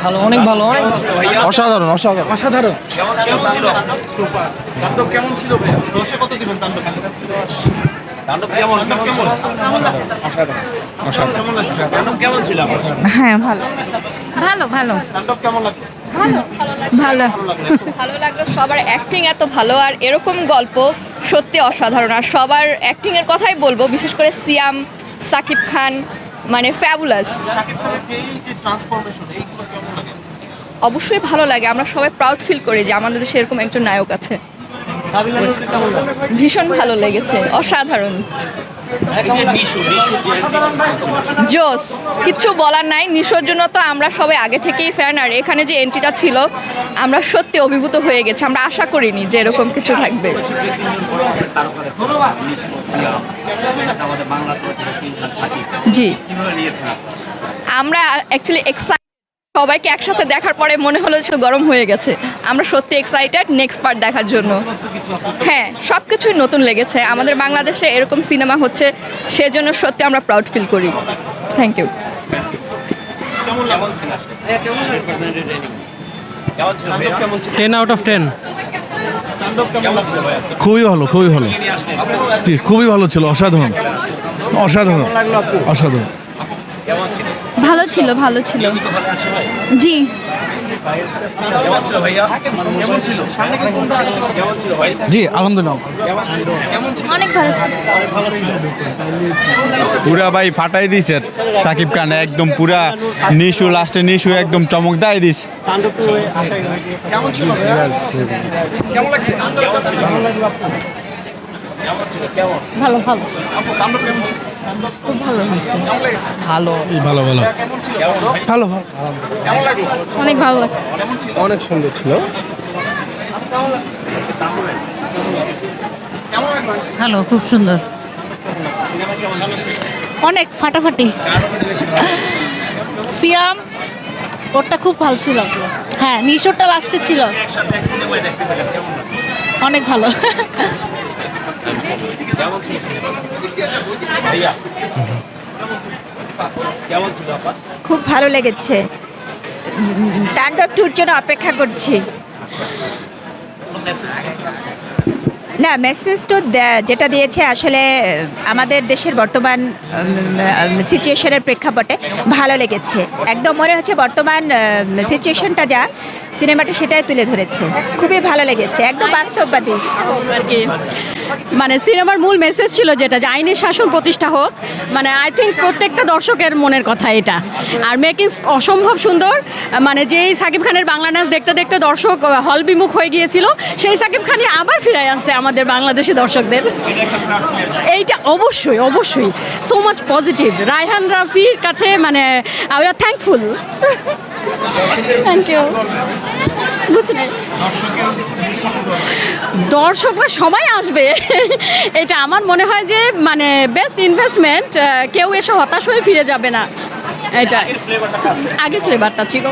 ভালো অনেক ভালো অনেক অসাধারণ অসাধারণ। অসাধারণ। কেমন ছিল? তাণ্ডব কেমন ছিল দশে কত দিবেন তাণ্ডব তাণ্ডব কেমন? কেমন? তাণ্ডব কেমন ছিল আমার? হ্যাঁ ভালো। ভালো ভালো। কেমন লাগল ভালো। ভালো। লাগল? সবার অ্যাক্টিং এত ভালো আর এরকম গল্প সত্যি অসাধারণ। আর সবার অ্যাক্টিং এর কথাই বলব বিশেষ করে সিয়াম সাকিব খান মানে ফ্যাবুলাস অবশ্যই ভালো লাগে। আমরা সবাই প্রাউড ফিল করি যে আমাদের দেশে এরকম একজন নায়ক আছে। ভীষণ ভালো লেগেছে অসাধারণ। জোস কিচ্ছু বলার নাই নিশোর জন্য তো আমরা সবাই আগে থেকেই ফ্যান আর এখানে যে এন্ট্রিটা ছিল আমরা সত্যি অভিভূত হয়ে গেছি আমরা আশা করিনি যে এরকম কিছু থাকবে। জি। আমরা অ্যাকচুয়ালি এক্সাইটেড সবাইকে একসাথে দেখার পরে মনে হলো যে গরম হয়ে গেছে। আমরা সত্যি এক্সাইটেড নেক্সট পার্ট দেখার জন্য। হ্যাঁ সব কিছুই নতুন লেগেছে। আমাদের বাংলাদেশে এরকম সিনেমা হচ্ছে সেজন্য সত্যি আমরা প্রাউড ফিল করি। Thank you ten out of ten খুবই ভালো খুবই ভালো। জি খুবই ভালো ছিল অসাধারণ। অসাধারণ অসাধারণ। ভালো ছিল ভালো ছিল। জি। কেমন ছিল ভাইয়া? কেমন ছিল? সামনে কি কোনটা আসলে? কেমন ছিল ভাই? জি আলহামদুলিল্লাহ। অনেক ভালো ছিল। পুরা ভাই ফাটাই দিছে সাকিব খান একদম পুরা নিশু লাস্টে নিশু একদম চমক দেয় দিস কেমন ছিল কেমন লাগছে? কেমন ছিল? কেমন ছিল কেমন ভালো ভালো খুব ভালো হয়েছে। ভালো। ভালো ভালো কেমন ছিল কেমন ভালো। ভালো। অনেক ভালো অনেক সুন্দর ছিল। ভালো খুব সুন্দর। সিনেমা কেমন ছিল অনেক ফাটাফাটি। সিয়াম ওরটা খুব ভালো ছিল। হ্যাঁ নিশোরটা লাস্টে ছিল। অনেক ভালো। কেমন ছিল সিনেমা ভাইয়া। কেমন ছিল আপা খুব ভালো লেগেছে। তাণ্ডব টুর জন্য অপেক্ষা করছি। না মেসেজ তো যেটা দিয়েছে আসলে আমাদের দেশের বর্তমান সিচুয়েশনের প্রেক্ষাপটে ভালো লেগেছে। একদম মনে হচ্ছে বর্তমান সিচুয়েশনটা যা সিনেমাটা সেটাই তুলে ধরেছে। খুবই ভালো লেগেছে। একদম বাস্তববাদী। আর কি। মানে সিনেমার মূল মেসেজ ছিল যেটা, যে আইনের শাসন প্রতিষ্ঠা হোক মানে আই থিঙ্ক প্রত্যেকটা দর্শকের মনের কথা এটা। আর মেকিং অসম্ভব সুন্দর মানে যেই সাকিব খানের বাংলা নাচ দেখতে দেখতে দর্শক হল বিমুখ হয়ে গিয়েছিল, সেই সাকিব খানই আবার ফিরে আনছে আমাদের বাংলাদেশি দর্শকদের। এইটা অবশ্যই অবশ্যই। সো মাচ পজিটিভ রায়হান রাফির কাছে মানে I are thankful thank you বুঝছি না। দর্শকরা সবাই আসবে। এটা আমার মনে হয় যে মানে বেস্ট ইনভেস্টমেন্ট কেউ এসে হতাশ হয়ে ফিরে যাবে না। এটা। আগে ফ্লেভারটা ছিল।